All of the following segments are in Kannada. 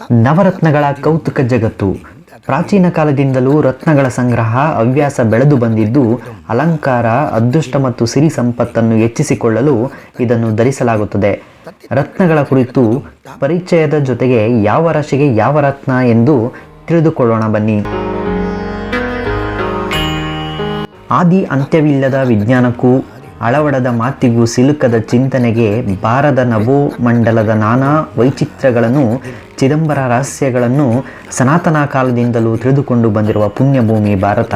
ನವರತ್ನಗಳ ಕೌತುಕ ಜಗತ್ತು. ಪ್ರಾಚೀನ ಕಾಲದಿಂದಲೂ ರತ್ನಗಳ ಸಂಗ್ರಹ, ಹವ್ಯಾಸ ಬೆಳೆದು ಬಂದಿದ್ದು, ಅಲಂಕಾರ, ಅದೃಷ್ಟ ಮತ್ತು ಸಿರಿ ಸಂಪತ್ತನ್ನು ಹೆಚ್ಚಿಸಿಕೊಳ್ಳಲು ಇದನ್ನು ಧರಿಸಲಾಗುತ್ತದೆ. ರತ್ನಗಳ ಕುರಿತು ಪರಿಚಯದ ಜೊತೆಗೆ ಯಾವ ರಾಶಿಗೆ ಯಾವ ರತ್ನ ಎಂದು ತಿಳಿದುಕೊಳ್ಳೋಣ ಬನ್ನಿ. ಆದಿ ಅಂತ್ಯವಿಲ್ಲದ ವಿಜ್ಞಾನಕ್ಕೂ, ಅಳವಡದ ಮಾತಿಗೂ ಸಿಲುಕದ ಚಿಂತನೆಗೆ ಬಾರದ ನಭೋಮಂಡಲದ ನಾನಾ ವೈಚಿತ್ರ್ಯಗಳನ್ನು ಚಿದಂಬರ ರಹಸ್ಯಗಳನ್ನು ಸನಾತನ ಕಾಲದಿಂದಲೂ ತಿಳಿದುಕೊಂಡು ಬಂದಿರುವ ಪುಣ್ಯಭೂಮಿ ಭಾರತ.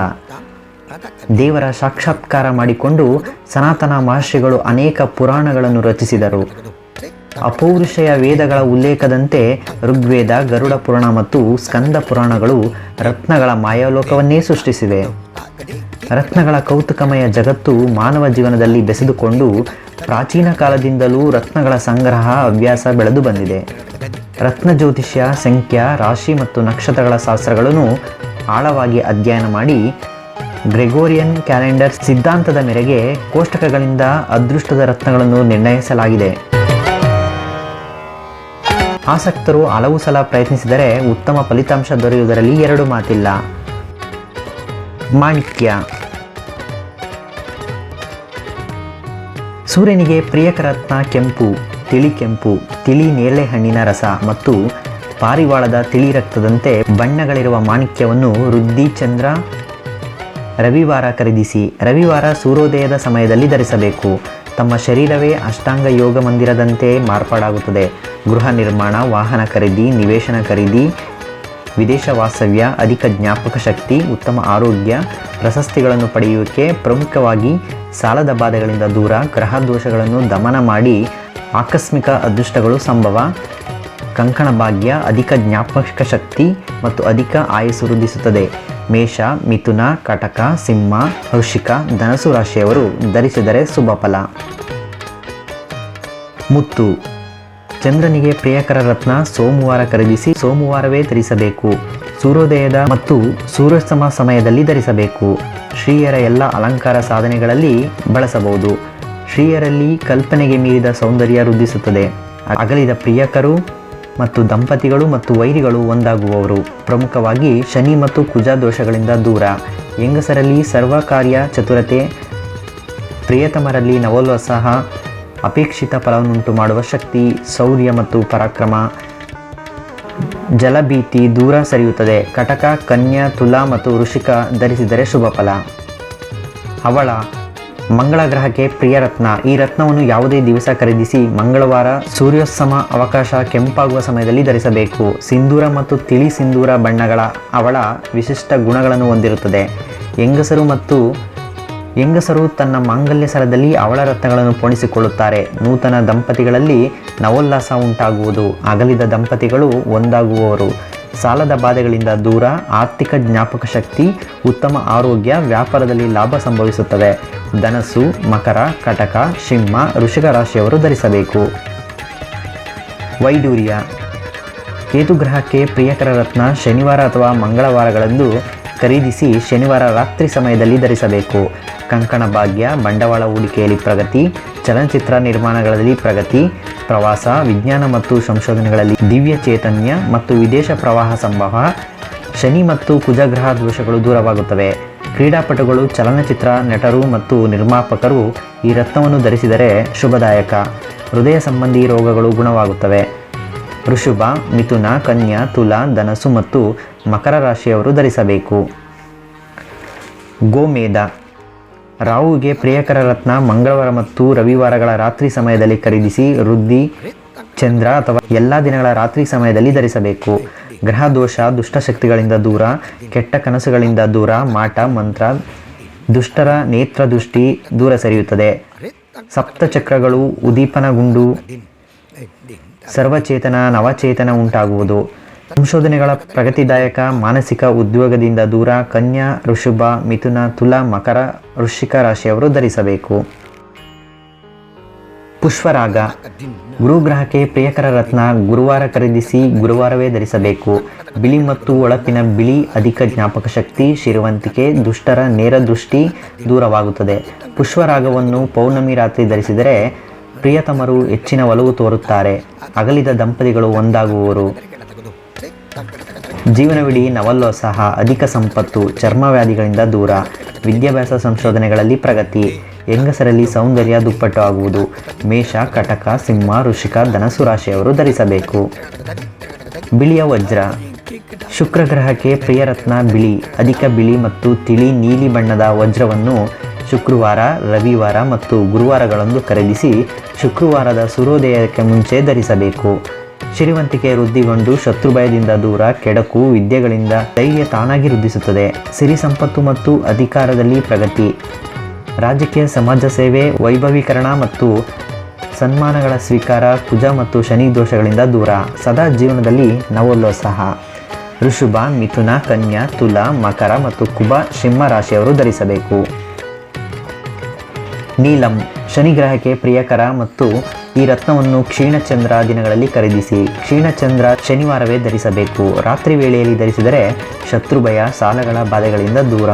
ದೇವರ ಸಾಕ್ಷಾತ್ಕಾರ ಮಾಡಿಕೊಂಡು ಸನಾತನ ಮಹರ್ಷಿಗಳು ಅನೇಕ ಪುರಾಣಗಳನ್ನು ರಚಿಸಿದರು. ಅಪೌರುಷಯ ವೇದಗಳ ಉಲ್ಲೇಖದಂತೆ ಋಗ್ವೇದ, ಗರುಡ ಪುರಾಣ ಮತ್ತು ಸ್ಕಂದ ಪುರಾಣಗಳು ರತ್ನಗಳ ಮಾಯಾಲೋಕವನ್ನೇ ಸೃಷ್ಟಿಸಿವೆ. ರತ್ನಗಳ ಕೌತುಕಮಯ ಜಗತ್ತು ಮಾನವ ಜೀವನದಲ್ಲಿ ಬೆಸೆದುಕೊಂಡು ಪ್ರಾಚೀನ ಕಾಲದಿಂದಲೂ ರತ್ನಗಳ ಸಂಗ್ರಹ ಹವ್ಯಾಸ ಬೆಳೆದು ಬಂದಿದೆ. ರತ್ನ ಜ್ಯೋತಿಷ್ಯ ಸಂಖ್ಯಾ, ರಾಶಿ ಮತ್ತು ನಕ್ಷತ್ರಗಳ ಶಾಸ್ತ್ರಗಳನ್ನು ಆಳವಾಗಿ ಅಧ್ಯಯನ ಮಾಡಿ ಗ್ರೆಗೋರಿಯನ್ ಕ್ಯಾಲೆಂಡರ್ ಸಿದ್ಧಾಂತದ ಮೇರೆಗೆ ಕೋಷ್ಟಕಗಳಿಂದ ಅದೃಷ್ಟದ ರತ್ನಗಳನ್ನು ನಿರ್ಣಯಿಸಲಾಗಿದೆ. ಆಸಕ್ತರು ಹಲವು ಸಲ ಪ್ರಯತ್ನಿಸಿದರೆ ಉತ್ತಮ ಫಲಿತಾಂಶ ದೊರೆಯುವುದರಲ್ಲಿ ಎರಡು ಮಾತಿಲ್ಲ. ಮಾಣಿಕ್ಯ. ಸೂರ್ಯನಿಗೆ ಪ್ರಿಯಕರತ್ನ ಕೆಂಪು. ತಿಳಿ ಕೆಂಪು ತಿಳಿ ನೇರಳೆ ಹಣ್ಣಿನ ರಸ ಮತ್ತು ಪಾರಿವಾಳದ ತಿಳಿ ರಕ್ತದಂತೆ ಬಣ್ಣಗಳಿರುವ ಮಾಣಿಕ್ಯವನ್ನು ವೃದ್ಧಿ ಚಂದ್ರ ರವಿವಾರ ಖರೀದಿಸಿ, ರವಿವಾರ ಸೂರ್ಯೋದಯದ ಸಮಯದಲ್ಲಿ ಧರಿಸಬೇಕು. ತಮ್ಮ ಶರೀರವೇ ಅಷ್ಟಾಂಗ ಯೋಗ ಮಂದಿರದಂತೆ ಮಾರ್ಪಾಡಾಗುತ್ತದೆ. ಗೃಹ ನಿರ್ಮಾಣ, ವಾಹನ ಖರೀದಿ, ನಿವೇಶನ ಖರೀದಿ, ವಿದೇಶ ವಾಸ್ತವ್ಯ ಅಧಿಕ ಜ್ಞಾಪಕ ಶಕ್ತಿ, ಉತ್ತಮ ಆರೋಗ್ಯ, ಪ್ರಶಸ್ತಿಗಳನ್ನು ಪಡೆಯುವಿಕೆ, ಪ್ರಮುಖವಾಗಿ ಸಾಲದ ಬಾಧೆಗಳಿಂದ ದೂರ, ಗ್ರಹ ದೋಷಗಳನ್ನು ದಮನ ಮಾಡಿ ಆಕಸ್ಮಿಕ ಅದೃಷ್ಟಗಳು ಸಂಭವ. ಕಂಕಣ ಭಾಗ್ಯ ಅಧಿಕ ಜ್ಞಾಪಕ ಶಕ್ತಿ ಮತ್ತು ಅಧಿಕ ಆಯಸ್ಸು ವೃದ್ಧಿಸುತ್ತದೆ. ಮೇಷ, ಮಿಥುನ, ಕಟಕ, ಸಿಂಹ ವೃಷಿಕ ಧನಸು ರಾಶಿಯವರು ಧರಿಸಿದರೆ ಶುಭ ಫಲ. ಮುತ್ತು. ಚಂದ್ರನಿಗೆ ಪ್ರಿಯಕರ ರತ್ನ ಸೋಮವಾರ ಖರೀದಿಸಿ ಸೋಮವಾರವೇ ಧರಿಸಬೇಕು. ಸೂರ್ಯೋದಯದ ಮತ್ತು ಸೂರ್ಯಾಸ್ತಮ ಸಮಯದಲ್ಲಿ ಧರಿಸಬೇಕು. ಶ್ರೀಯರ ಎಲ್ಲ ಅಲಂಕಾರ ಸಾಧನೆಗಳಲ್ಲಿ ಬಳಸಬಹುದು. ಶ್ರೀಯರಲ್ಲಿ ಕಲ್ಪನೆಗೆ ಮೀರಿದ ಸೌಂದರ್ಯ ವೃದ್ಧಿಸುತ್ತದೆ. ಅಗಲಿದ ಪ್ರಿಯಕರು ಮತ್ತು ದಂಪತಿಗಳು ಮತ್ತು ವೈರಿಗಳು ಒಂದಾಗುವವರು. ಪ್ರಮುಖವಾಗಿ ಶನಿ ಮತ್ತು ಕುಜ ದೋಷಗಳಿಂದ ದೂರ. ಹೆಂಗಸರಲ್ಲಿ ಸರ್ವ ಕಾರ್ಯ ಚತುರತೆ, ಪ್ರಿಯತಮರಲ್ಲಿ ನವೋಲ್ಲಾಸ ಅಪೇಕ್ಷಿತ ಫಲವನ್ನುಂಟು ಮಾಡುವ ಶಕ್ತಿ, ಶೌರ್ಯ ಮತ್ತು ಪರಾಕ್ರಮ. ಜಲಭೀತಿ ದೂರ ಸರಿಯುತ್ತದೆ. ಕಟಕ, ಕನ್ಯಾ, ತುಲಾ ಮತ್ತು ವೃಷಿಕ ಧರಿಸಿದರೆ ಶುಭ ಫಲ. ಅವಳ ಮಂಗಳ ಗ್ರಹಕ್ಕೆ ಪ್ರಿಯ ರತ್ನ ಈ ರತ್ನವನ್ನು ಯಾವುದೇ ದಿವಸ ಖರೀದಿಸಿ ಮಂಗಳವಾರ ಸೂರ್ಯೋತ್ಸಮ ಅವಕಾಶ ಕೆಂಪಾಗುವ ಸಮಯದಲ್ಲಿ ಧರಿಸಬೇಕು. ಸಿಂಧೂರ ಮತ್ತು ತಿಳಿ ಸಿಂಧೂರ ಬಣ್ಣಗಳ ಅವಳ ವಿಶಿಷ್ಟ ಗುಣಗಳನ್ನು ಹೊಂದಿರುತ್ತದೆ. ಹೆಂಗಸರು ಮತ್ತು ಹೆಂಗಸರು ತನ್ನ ಮಾಂಗಲ್ಯ ಸರದಲ್ಲಿ ಅವಳ ರತ್ನಗಳನ್ನು ಪೋಣಿಸಿಕೊಳ್ಳುತ್ತಾರೆ. ನೂತನ ದಂಪತಿಗಳಲ್ಲಿ ನವೋಲ್ಲಾಸ ಉಂಟಾಗುವುದು. ಅಗಲಿದ ದಂಪತಿಗಳು ಒಂದಾಗುವವರು ಸಾಲದ ಬಾಧೆಗಳಿಂದ ದೂರ, ಆರ್ಥಿಕ ಜ್ಞಾಪಕ ಶಕ್ತಿ, ಉತ್ತಮ ಆರೋಗ್ಯ, ವ್ಯಾಪಾರದಲ್ಲಿ ಲಾಭ ಸಂಭವಿಸುತ್ತದೆ. ಧನಸ್ಸು ಮಕರ, ಕಟಕ, ಸಿಂಹ ಋಷಿಕ ರಾಶಿಯವರು ಧರಿಸಬೇಕು. ವೈಡೂರ್ಯ. ಕೇತುಗ್ರಹಕ್ಕೆ ಪ್ರಿಯಕರ ರತ್ನ ಶನಿವಾರ ಅಥವಾ ಮಂಗಳವಾರಗಳಂದು ಖರೀದಿಸಿ ಶನಿವಾರ ರಾತ್ರಿ ಸಮಯದಲ್ಲಿ ಧರಿಸಬೇಕು. ಕಂಕಣ ಭಾಗ್ಯ, ಬಂಡವಾಳ ಹೂಡಿಕೆಯಲ್ಲಿ ಪ್ರಗತಿ ಚಲನಚಿತ್ರ ನಿರ್ಮಾಣಗಳಲ್ಲಿ ಪ್ರಗತಿ, ಪ್ರವಾಸ, ವಿಜ್ಞಾನ ಮತ್ತು ಸಂಶೋಧನೆಗಳಲ್ಲಿ ದಿವ್ಯ ಚೈತನ್ಯ ಮತ್ತು ವಿದೇಶ ಪ್ರವಾಹ ಸಂಭವ, ಶನಿ ಮತ್ತು ಕುಜಗ್ರಹ ದೋಷಗಳು ದೂರವಾಗುತ್ತವೆ. ಕ್ರೀಡಾಪಟುಗಳು, ಚಲನಚಿತ್ರ ನಟರು ಮತ್ತು ನಿರ್ಮಾಪಕರು ಈ ರತ್ನವನ್ನು ಧರಿಸಿದರೆ ಶುಭದಾಯಕ. ಹೃದಯ ಸಂಬಂಧಿ ರೋಗಗಳು ಗುಣವಾಗುತ್ತವೆ. ಋಷುಭ, ಮಿಥುನ, ಕನ್ಯಾ, ತುಲಾ, ಧನಸು ಮತ್ತು ಮಕರ ರಾಶಿಯವರು ಧರಿಸಬೇಕು. ಗೋಮೇಧ. ರಾಹುಗೆ ಪ್ರಿಯಕರ ರತ್ನ ಮಂಗಳವಾರ ಮತ್ತು ರವಿವಾರಗಳ ರಾತ್ರಿ ಸಮಯದಲ್ಲಿ ಖರೀದಿಸಿ ವೃದ್ಧಿ, ಚಂದ್ರ ಅಥವಾ ಎಲ್ಲ ದಿನಗಳ ರಾತ್ರಿ ಸಮಯದಲ್ಲಿ ಧರಿಸಬೇಕು. ಗ್ರಹ ದೋಷ ದುಷ್ಟಶಕ್ತಿಗಳಿಂದ ದೂರ, ಕೆಟ್ಟ ಕನಸುಗಳಿಂದ ದೂರ, ಮಾಟ, ಮಂತ್ರ, ದುಷ್ಟರ ನೇತ್ರ ದೃಷ್ಟಿ ದೂರ ಸರಿಯುತ್ತದೆ. ಸಪ್ತಚಕ್ರಗಳು ಗುಂಡು, ಸರ್ವಚೇತನ, ನವಚೇತನ ಉಂಟಾಗುವುದು. ಸಂಶೋಧನೆಗಳ ಪ್ರಗತಿದಾಯಕ ಮಾನಸಿಕ ಉದ್ಯೋಗದಿಂದ ದೂರ ಕನ್ಯಾ, ಋಷಭ, ಮಿಥುನ, ತುಲಾ, ಮಕರ, ವೃಶ್ಚಿಕ ರಾಶಿಯವರು ಧರಿಸಬೇಕು. ಪುಷ್ಪರಾಗ. ಗುರುಗ್ರಹಕ್ಕೆ ಪ್ರಿಯಕರ ರತ್ನ, ಗುರುವಾರ ಖರೀದಿಸಿ ಗುರುವಾರವೇ ಧರಿಸಬೇಕು. ಬಿಳಿ ಮತ್ತು ಒಳಪಿನ ಬಿಳಿ ಅಧಿಕ ಜ್ಞಾಪಕ ಶಕ್ತಿ ಶಿರುವಂತಿಕೆ ದುಷ್ಟರ ನೇರ ದೃಷ್ಟಿ ದೂರವಾಗುತ್ತದೆ. ಪುಷ್ಪರಾಗವನ್ನು ಪೌರ್ಣಮಿ ರಾತ್ರಿ ಧರಿಸಿದರೆ ಪ್ರಿಯತಮರು ಹೆಚ್ಚಿನ ಒಲವು ತೋರುತ್ತಾರೆ. ಅಗಲಿದ ದಂಪತಿಗಳು ಒಂದಾಗುವವರು ಜೀವನವಿಡೀ ನವಲ್ಲೋತ್ಸಾಹ ಅಧಿಕ ಸಂಪತ್ತು, ಚರ್ಮವ್ಯಾಧಿಗಳಿಂದ ದೂರ. ವಿದ್ಯಾಭ್ಯಾಸ ಸಂಶೋಧನೆಗಳಲ್ಲಿ ಪ್ರಗತಿ. ಹೆಂಗಸರಲ್ಲಿ ಸೌಂದರ್ಯ ದುಪ್ಪಟ್ಟು ಆಗುವುದು. ಮೇಷ, ಕಟಕ, ಸಿಂಹ, ಋಷಿಕ, ಧನಸು ರಾಶಿಯವರು ಧರಿಸಬೇಕು. ಬಿಳಿಯ ವಜ್ರ. ಶುಕ್ರ ಗ್ರಹಕ್ಕೆ ಪ್ರಿಯರತ್ನ ಬಿಳಿ. ಅಧಿಕ ಬಿಳಿ ಮತ್ತು ತಿಳಿ ನೀಲಿ ಬಣ್ಣದ ವಜ್ರವನ್ನು ಶುಕ್ರವಾರ, ರವಿವಾರ ಮತ್ತು ಗುರುವಾರಗಳಂದು ಖರೀದಿಸಿ ಶುಕ್ರವಾರದ ಸೂರ್ಯೋದಯಕ್ಕೆ ಮುಂಚೆ ಧರಿಸಬೇಕು. ಶ್ರೀವಂತಿಕೆ ವೃದ್ಧಿಗೊಂಡು ಶತ್ರುಭಯದಿಂದ ದೂರ ಕೆಡಕು ವಿದ್ಯೆಗಳಿಂದ ಧೈರ್ಯ ತಾನಾಗಿ ವೃದ್ಧಿಸುತ್ತದೆ. ಸಿರಿ ಸಂಪತ್ತು ಮತ್ತು ಅಧಿಕಾರದಲ್ಲಿ ಪ್ರಗತಿ. ರಾಜಕೀಯ ಸಮಾಜ ಸೇವೆ, ವೈಭವೀಕರಣ ಮತ್ತು ಸನ್ಮಾನಗಳ ಸ್ವೀಕಾರ ಕುಜ ಮತ್ತು ಶನಿ ದೋಷಗಳಿಂದ ದೂರ. ಸದಾ ಜೀವನದಲ್ಲಿ ನವೋಲ್ಲಾಸ ಋಷುಭ, ಮಿಥುನ, ಕನ್ಯಾ, ತುಲ, ಮಕರ ಮತ್ತು ಕುಬ ಸಿಂಹ ರಾಶಿಯವರು ಧರಿಸಬೇಕು. ನೀಲಂ. ಶನಿ ಗ್ರಹಕ್ಕೆ ಪ್ರಿಯಕರ ಮತ್ತು ಈ ರತ್ನವನ್ನು ಕ್ಷೀಣಚಂದ್ರ ದಿನಗಳಲ್ಲಿ ಖರೀದಿಸಿ. ಕ್ಷೀಣಚಂದ್ರ ಶನಿವಾರವೇ ಧರಿಸಬೇಕು. ರಾತ್ರಿ ವೇಳೆಯಲ್ಲಿ ಧರಿಸಿದರೆ ಶತ್ರುಭಯ, ಸಾಲಗಳ ಬಾಧೆಗಳಿಂದ ದೂರ.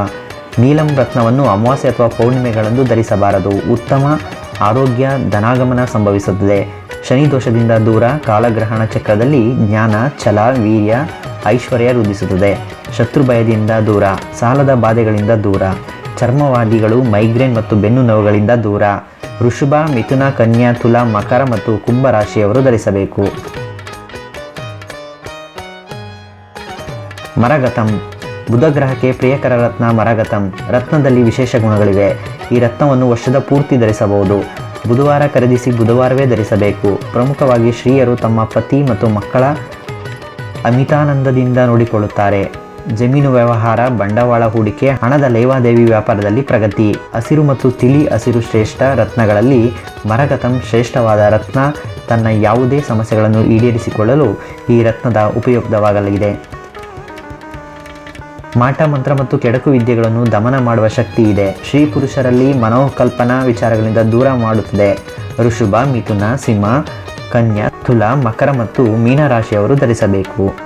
ನೀಲಂ ರತ್ನವನ್ನು ಅಮಾವಾಸ್ಯೆ ಅಥವಾ ಪೌರ್ಣಿಮೆಗಳಂದು ಧರಿಸಬಾರದು. ಉತ್ತಮ ಆರೋಗ್ಯ ಧನಾಗಮನ ಸಂಭವಿಸುತ್ತದೆ. ಶನಿ ದೋಷದಿಂದ ದೂರ ಕಾಲಗ್ರಹಣ ಚಕ್ರದಲ್ಲಿ ಜ್ಞಾನ, ಛಲ, ವೀರ್ಯ, ಐಶ್ವರ್ಯ ವೃದ್ಧಿಸುತ್ತದೆ. ಶತ್ರುಭಯದಿಂದ ದೂರ, ಸಾಲದ ಬಾಧೆಗಳಿಂದ ದೂರ. ಚರ್ಮವಾದಿಗಳು, ಮೈಗ್ರೇನ್ ಮತ್ತು ಬೆನ್ನು ನೋವುಗಳಿಂದ ದೂರ. ವೃಷಭ ಮಿಥುನ, ಕನ್ಯಾ, ತುಲಾ, ಮಕರ ಮತ್ತು ಕುಂಭ ರಾಶಿಯವರು ಧರಿಸಬೇಕು. ಮರಗತಂ. ಬುಧಗ್ರಹಕ್ಕೆ ಪ್ರಿಯಕರ ರತ್ನ ಮರಗತಂ. ರತ್ನದಲ್ಲಿ ವಿಶೇಷ ಗುಣಗಳಿವೆ. ಈ ರತ್ನವನ್ನು ವರ್ಷದ ಪೂರ್ತಿ ಧರಿಸಬಹುದು. ಬುಧವಾರ ಖರೀದಿಸಿ ಬುಧವಾರವೇ ಧರಿಸಬೇಕು. ಪ್ರಮುಖವಾಗಿ ಶ್ರೀಯರು ತಮ್ಮ ಪತಿ ಮತ್ತು ಮಕ್ಕಳ ಅಮಿತಾನಂದದಿಂದ ನೋಡಿಕೊಳ್ಳುತ್ತಾರೆ. ಜಮೀನು ವ್ಯವಹಾರ, ಬಂಡವಾಳ ಹೂಡಿಕೆ, ಹಣದ ಲೇವಾದೇವಿ ವ್ಯಾಪಾರದಲ್ಲಿ ಪ್ರಗತಿ. ಹಸಿರು ಮತ್ತು ತಿಳಿ ಹಸಿರು ಶ್ರೇಷ್ಠ ರತ್ನಗಳಲ್ಲಿ ಮರಗತಂ ಶ್ರೇಷ್ಠವಾದ ರತ್ನ ತನ್ನ ಯಾವುದೇ ಸಮಸ್ಯೆಗಳನ್ನು ಈಡೇರಿಸಿಕೊಳ್ಳಲು ಈ ರತ್ನದ ಉಪಯುಕ್ತವಾಗಲಿದೆ. ಮಾಟ ಮಂತ್ರ ಮತ್ತು ಕೆಡಕು ವಿದ್ಯೆಗಳನ್ನು ದಮನ ಮಾಡುವ ಶಕ್ತಿ ಇದೆ. ಶ್ರೀ ಪುರುಷರಲ್ಲಿ ಮನೋಕಲ್ಪನಾ ವಿಚಾರಗಳಿಂದ ದೂರ ಮಾಡುತ್ತದೆ. ಋಷುಭ, ಮಿಥುನ, ಸಿಂಹ, ಕನ್ಯಾ, ತುಲಾ, ಮಕರ ಮತ್ತು ಮೀನರಾಶಿಯವರು ಧರಿಸಬೇಕು.